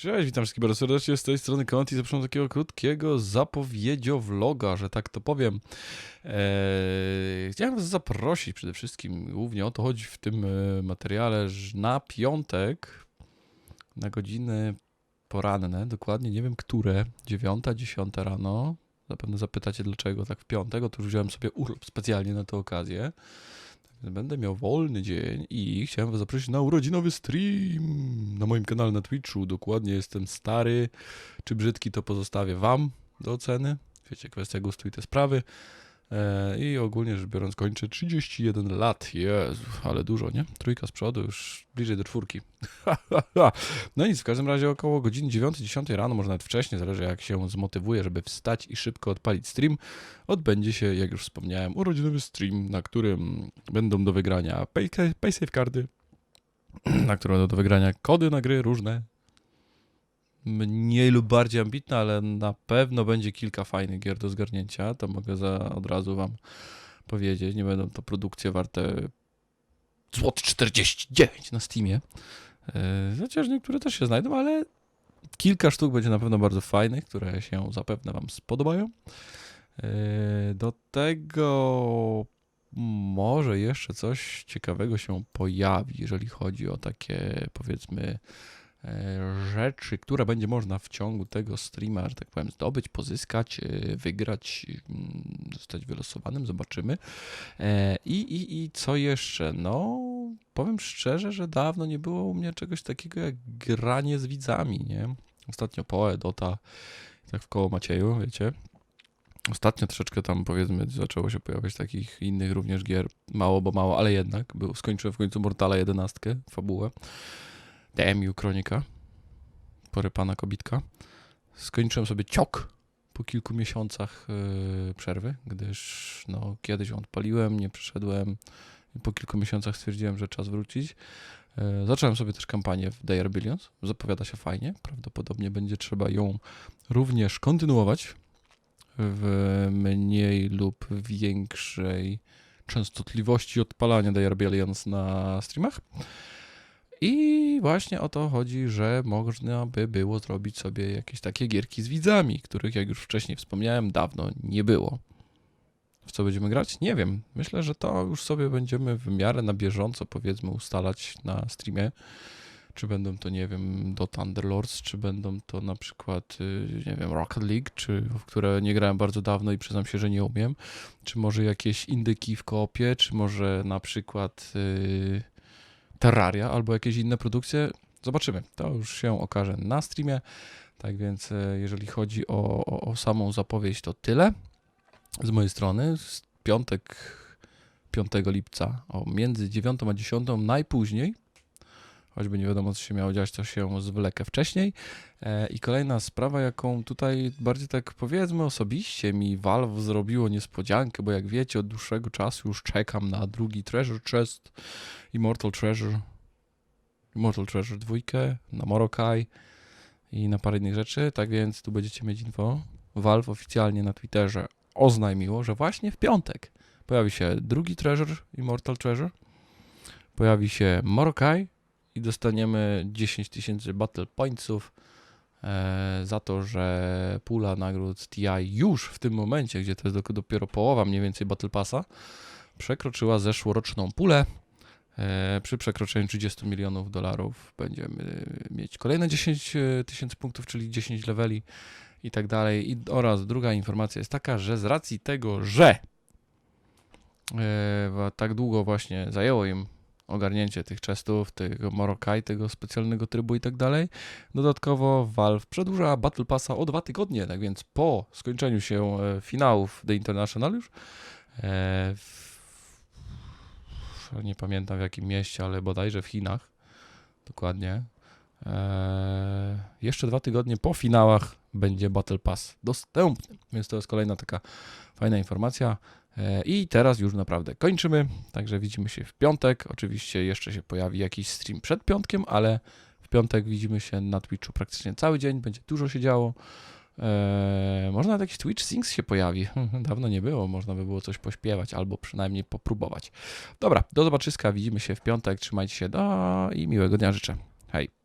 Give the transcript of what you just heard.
Cześć, witam wszystkich bardzo serdecznie z tej strony Konti. Zapraszam do takiego krótkiego zapowiedziowloga, że tak to powiem. Eee, chciałem was zaprosić przede wszystkim, głównie o to chodzi w tym e, materiale, że na piątek na godziny poranne, dokładnie nie wiem które, 9, 10 rano. Zapewne zapytacie dlaczego tak w piątek, otóż wziąłem sobie urlop specjalnie na tę okazję. Będę miał wolny dzień i chciałem was zaprosić na urodzinowy stream na moim kanale na Twitchu. Dokładnie jestem stary. Czy brzydki to pozostawię wam do oceny. Wiecie, kwestia gustu i te sprawy. E, I ogólnie rzecz biorąc kończę 31 lat. Jezu, ale dużo, nie? Trójka z przodu, już bliżej do czwórki. no nic, w każdym razie około godziny 9-10 rano, może nawet wcześniej, zależy jak się zmotywuję, żeby wstać i szybko odpalić stream, odbędzie się, jak już wspomniałem, urodzinowy stream, na którym będą do wygrania pay, pay cardy, na którym będą do wygrania kody na gry różne, mniej lub bardziej ambitne, ale na pewno będzie kilka fajnych gier do zgarnięcia, to mogę za, od razu wam powiedzieć, nie będą to produkcje warte złoty 49 na Steamie, Yy, chociaż niektóre też się znajdą, ale kilka sztuk będzie na pewno bardzo fajnych, które się zapewne Wam spodobają. Yy, Do tego może jeszcze coś ciekawego się pojawi, jeżeli chodzi o takie powiedzmy e, rzeczy, które będzie można w ciągu tego streama, że tak powiem, zdobyć, pozyskać, e, wygrać, mm, zostać wylosowanym, zobaczymy. E, I, i, I co jeszcze? No, powiem szczerze, że dawno nie było u mnie czegoś takiego jak granie z widzami, nie? Ostatnio Poe, Dota, tak w koło Macieju, wiecie. Ostatnio troszeczkę tam powiedzmy zaczęło się pojawiać takich innych również gier, mało bo mało, ale jednak. Był, skończyłem w końcu Mortala 11, fabułę. DMU Kronika, porypana kobitka. Skończyłem sobie ciok po kilku miesiącach yy, przerwy, gdyż no, kiedyś ją odpaliłem, nie przeszedłem i po kilku miesiącach stwierdziłem, że czas wrócić. E, Zacząłem sobie też kampanię w Are Billions. Zapowiada się fajnie. Prawdopodobnie będzie trzeba ją również kontynuować w mniej lub większej częstotliwości odpalania Are Billions na streamach. I właśnie o to chodzi, że można by było zrobić sobie jakieś takie gierki z widzami, których, jak już wcześniej wspomniałem, dawno nie było. W co będziemy grać? Nie wiem. Myślę, że to już sobie będziemy w miarę na bieżąco, powiedzmy, ustalać na streamie. Czy będą to, nie wiem, do Thunderlords, czy będą to na przykład, y, nie wiem, Rocket League, czy w które nie grałem bardzo dawno i przyznam się, że nie umiem. Czy może jakieś indyki w koopie, czy może na przykład y, Terraria, albo jakieś inne produkcje. Zobaczymy. To już się okaże na streamie. Tak więc, y, jeżeli chodzi o, o, o samą zapowiedź, to tyle z mojej strony. Z piątek 5 lipca o między 9 a 10 najpóźniej. Choćby nie wiadomo, co się miało dziać, to się zwlekę wcześniej. E, I kolejna sprawa, jaką tutaj bardziej tak powiedzmy osobiście mi Valve zrobiło niespodziankę, bo jak wiecie, od dłuższego czasu już czekam na drugi Treasure Chest, Immortal Treasure, Immortal Treasure 2, na Morokai i na parę innych rzeczy. Tak więc tu będziecie mieć info. Valve oficjalnie na Twitterze oznajmiło, że właśnie w piątek pojawi się drugi Treasure, Immortal Treasure, pojawi się Morokai dostaniemy 10 tysięcy Battle Pointsów e, za to, że pula nagród TI już w tym momencie, gdzie to jest dopiero połowa mniej więcej Battle Passa, przekroczyła zeszłoroczną pulę. E, przy przekroczeniu 30 milionów dolarów będziemy mieć kolejne 10 tysięcy punktów, czyli 10 leveli i tak dalej. I, oraz druga informacja jest taka, że z racji tego, że e, tak długo właśnie zajęło im ogarnięcie tych chestów, tego Morokai, tego specjalnego trybu i tak dalej, dodatkowo Valve przedłuża Battle Passa o dwa tygodnie, tak więc po skończeniu się e, finałów The International już e, w, nie pamiętam w jakim mieście, ale bodajże w Chinach dokładnie e, jeszcze dwa tygodnie po finałach będzie Battle Pass dostępny. Więc to jest kolejna taka fajna informacja. E, I teraz już naprawdę kończymy. Także widzimy się w piątek. Oczywiście jeszcze się pojawi jakiś stream przed piątkiem, ale w piątek widzimy się na Twitchu praktycznie cały dzień. Będzie dużo się działo. E, może nawet jakiś Twitch Sings się pojawi. Dawno nie było. Można by było coś pośpiewać albo przynajmniej popróbować. Dobra, do zobaczyska. Widzimy się w piątek. Trzymajcie się. Do i miłego dnia życzę. Hej.